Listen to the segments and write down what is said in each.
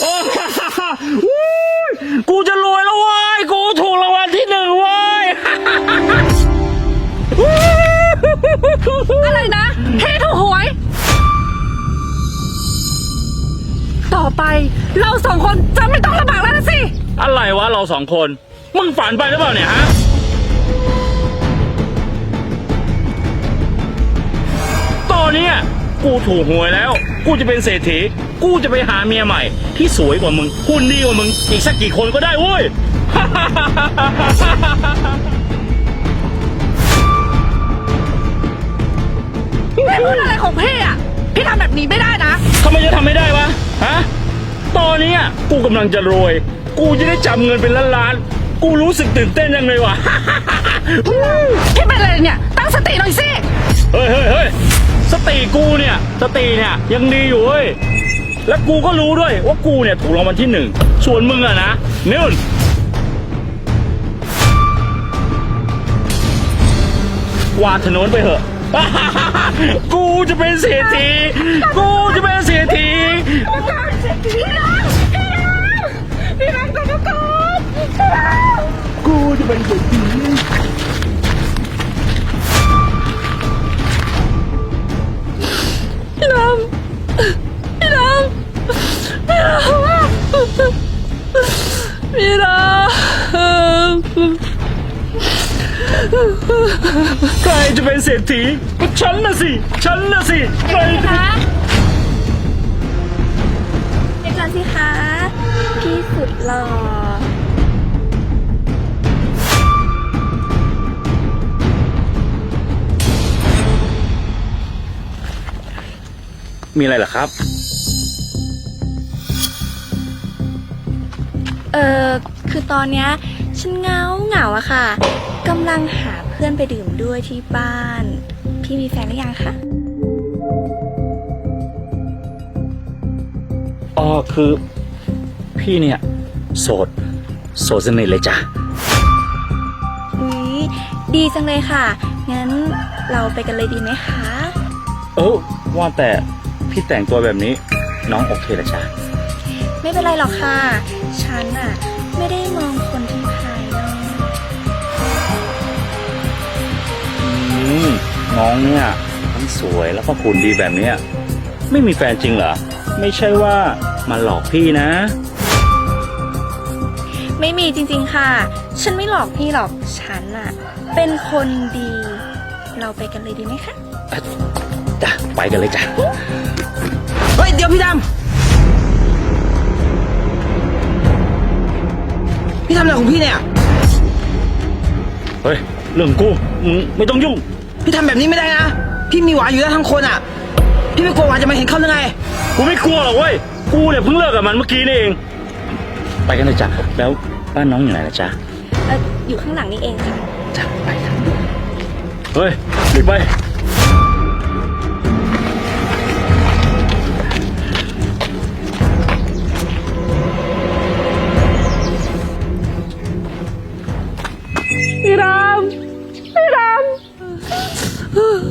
โอ้อุ๊ยกูจะรวยแล้วเว้ยกูถูกรางวัลที่หนึ่งเว้ยอะไรนะพี่ถูกหวย ต่อไปเราสองคนจะไม่ต้องลำบากแล้วนะสิ อะไรวะเราสองคน มึงฝันไปหรือเปล่าเนี่ยฮะ ตอนเนี้ย กูถูกหวยแล้ว กูจะเป็นเศรษฐี กูจะไปหาเมียใหม่ ที่สวยกว่ามึงหุ่นดีกว่ามึง อีกสักกี่คนก็ได้เว้ย พี่พูดอะไรของพี่อะ พี่ทำแบบนี้ไม่ได้นะ ทำไมจะทำไม่ได้วะ ฮะ ตอนเนี้ยกูกำลังจะรวย กูจะได้จับเงินเป็นล้านๆกูรู้สึกตื่นเต้นยังเลยวะ พี่เป็นอะไรเนี่ย ตั้งสติหน่อยสิ เฮ้ยเฮ้ยเฮ้ย สติกูเนี่ยสติเนี่ยยังดีอยู่เว้ยและกูก็รู้ด้วยว่ากูเนี่ยถูกรางวัลที่หนึ่งส่วนมึงอะนะนู่นวาดถนนไปเถอะ กูจะเป็นเศรษฐี กูจะเป็นเศรษฐีพี่น้องพี่น้องพี่น้องกลับมาก่อนพี่น้องกูจะเป็นเศรษฐี เป็นเศรษฐีก็ฉันนะสิ ฉันนะสิใครจะเป็นเดี๋ยวก่อนสิคะพี่สุดหล่อมีอะไรเหรอครับ เออคือตอนเนี้ยฉันเหงาเหงาอะค่ะกำลังหา เพื่อนไปดื่มด้วยที่บ้าน พี่มีแฟนหรือยังคะอ๋อคือพี่เนี่ย โสด โสดสนิทเลยจ้ะอุ๊ยดีจังเลยค่ะ งั้นเราไปกันเลยดีไหมคะ เออว่าแต่พี่แต่งตัวแบบนี้น้องโอเคเหรอจ๊ะ ไม่เป็นไรหรอกค่ะ ฉันอะไม่ได้มองคนที่ มน้องเนี่ยทั้งสวยแล้วก็หุ่นดีแบบเนี้ยไม่มีแฟนจริงเหรอ ไม่ใช่ว่ามาหลอกพี่นะ ไม่มีจริงๆค่ะ ฉันไม่หลอกพี่หรอก ฉันอะเป็นคนดี เราไปกันเลยดีไหมคะ จ้ะไปกันเลยจ้ะ เฮ้ย เดี๋ยวพี่ดำ พี่ทำอะไรของพี่เนี่ย เฮ้ย เรื่องกูมึงไม่ต้องยุ่ง พี่ทำแบบนี้ไม่ได้นะ พี่มีหวานอยู่แล้วทั้งคนอะ พี่ไม่กลัวหวานจะมาเห็นเขาหรือไง กูไม่กลัวหรอกเว้ย กูเนี่ยเพิ่งเลิกกับมันเมื่อกี้นี่เอง ไปกันเลยจ้ะ แล้วบ้านน้องอยู่ไหนล่ะจ๊ะ เอออยู่ข้างหลังนี่เองค่ะ จ้ะไปจ้ะเฮ้ยหลีกไป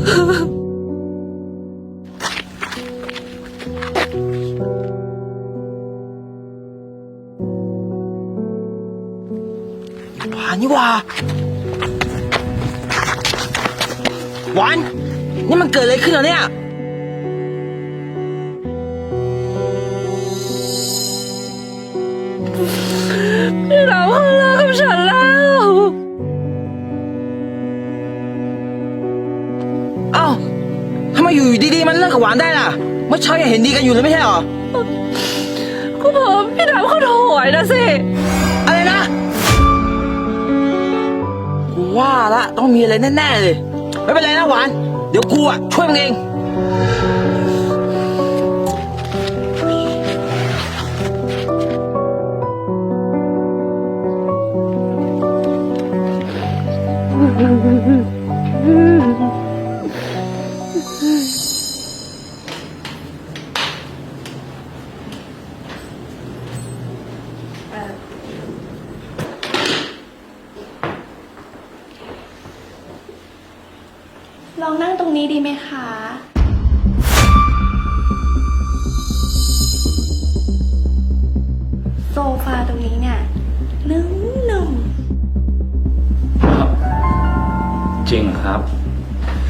หวานนี่หว่าหวาน นี่มันเกิดอะไรขึ้นเหรอเนี่ยเขา ๆมันเลิกกับหวานได้ล่ะ เมื่อเช้ายังเห็นดีกันอยู่เลยไม่ใช่เหรอก็เพราะพี่ดำเขาโถวยนะสิอะไรนะ กูว่าละต้องมีอะไรแน่ๆเลย ไม่เป็นไรนะหวาน เดี๋ยวกูอะช่วยมึงเอง นั่งตรงนี้ดีไหมคะอเโซฟาตรงนี้เนี่ยนุ่มนุ่มจริงครับ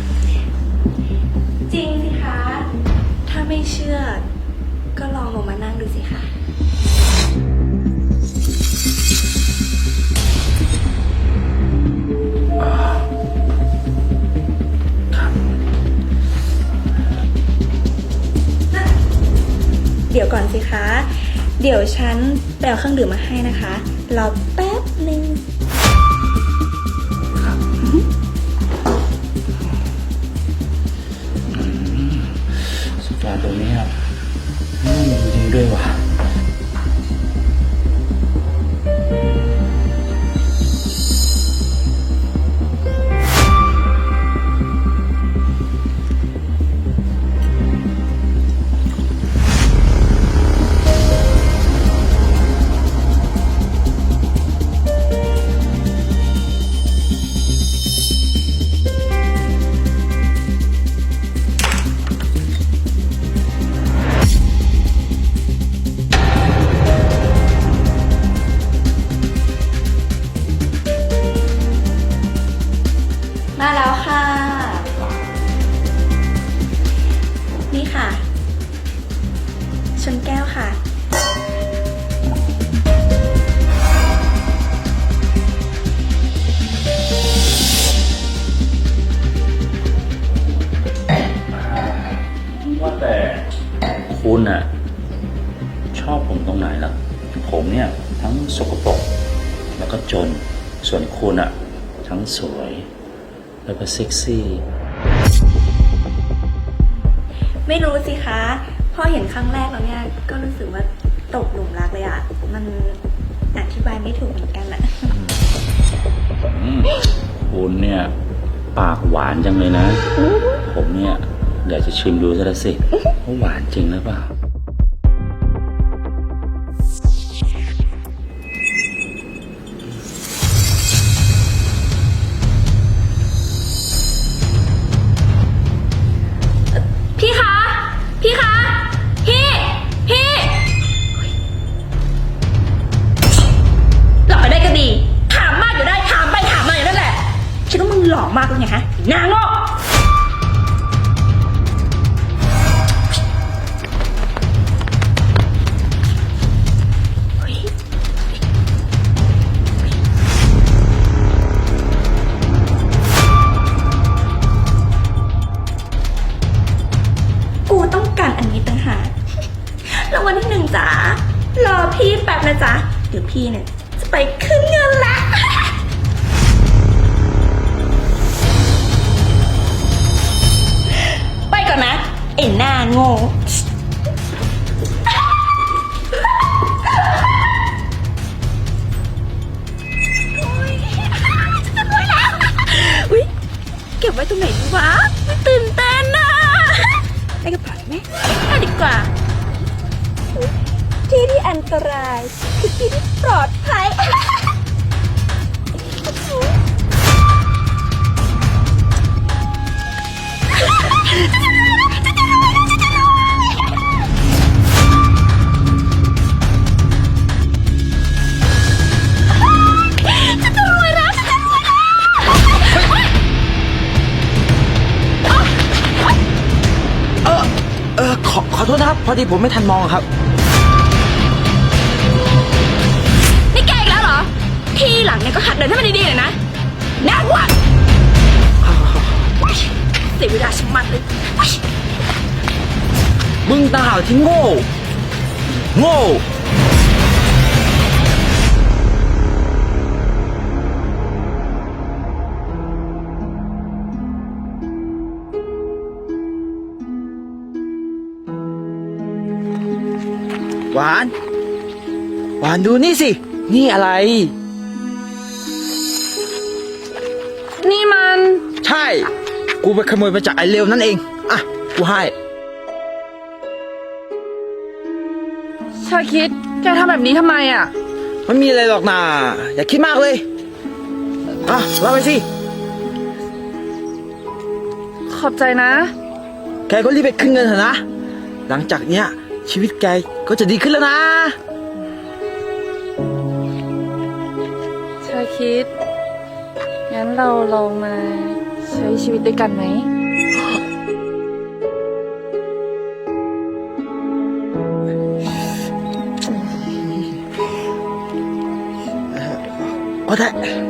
ๆจริงสิคะ ถ้าไม่เชื่อ ก็ลองลงมานั่งดูสิคะ ดี๋ยวก่อนสิคะ เดี๋ยวฉันแปลเครื่องดื่มมาให้นะคะ รอแป๊บหนึ่งสุดยอดตัวนี้ยนุ่มจริงด้วยว่ะ ค่ะ ชนแก้วค่ะ ว่าแต่คุณน่ะ ชอบผมตรงไหนล่ะ ผมเนี่ยทั้งสกปรกแล้วก็จน ส่วนคุณอะ ทั้งสวย แล้วก็เซ็กซี่ ไม่รู้สิคะ พอเห็นครั้งแรกแล้วเนี่ย ก็รู้สึกว่าตกหลุมรักเลยอะมันอธิบายไม่ถูกเหมือนกันอะอืมคุณเนี่ย ปากหวานจังเลยนะ ผมเนี่ยอยากจะชิมดูซะแล้วสิว่าหวานจริงหรือเปล่า ดีผมไม่ทันมองอะครับ นี่แกอีกแล้วเหรอ ทีหลังเนี่ยก็หัดเดินให้มันดีๆหน่อยนะน่าหวัดเสียเวลาชะมัดเลยมึงต่างหากที่โง่ โง่ หวาน หวานดูนี่สิ นี่อะไร นี่มัน ใช่ กูไปขโมยมาจากไอ้เลวนั่นเอง อะ กูให้ ชาคิด แกทำแบบนี้ทำไมอะไม่มีอะไรหรอกนาอย่าคิดมากเลย อะว่าไปสิ ขอบใจนะ แกก็รีบไปขึ้นเงินเถอะนะ หลังจากเนี้ย ชีวิตแกก็จะดีขึ้นแล้วนะ ชาคิด งั้นเราลองมาใช้ชีวิตด้วยกันไหม ก็ได้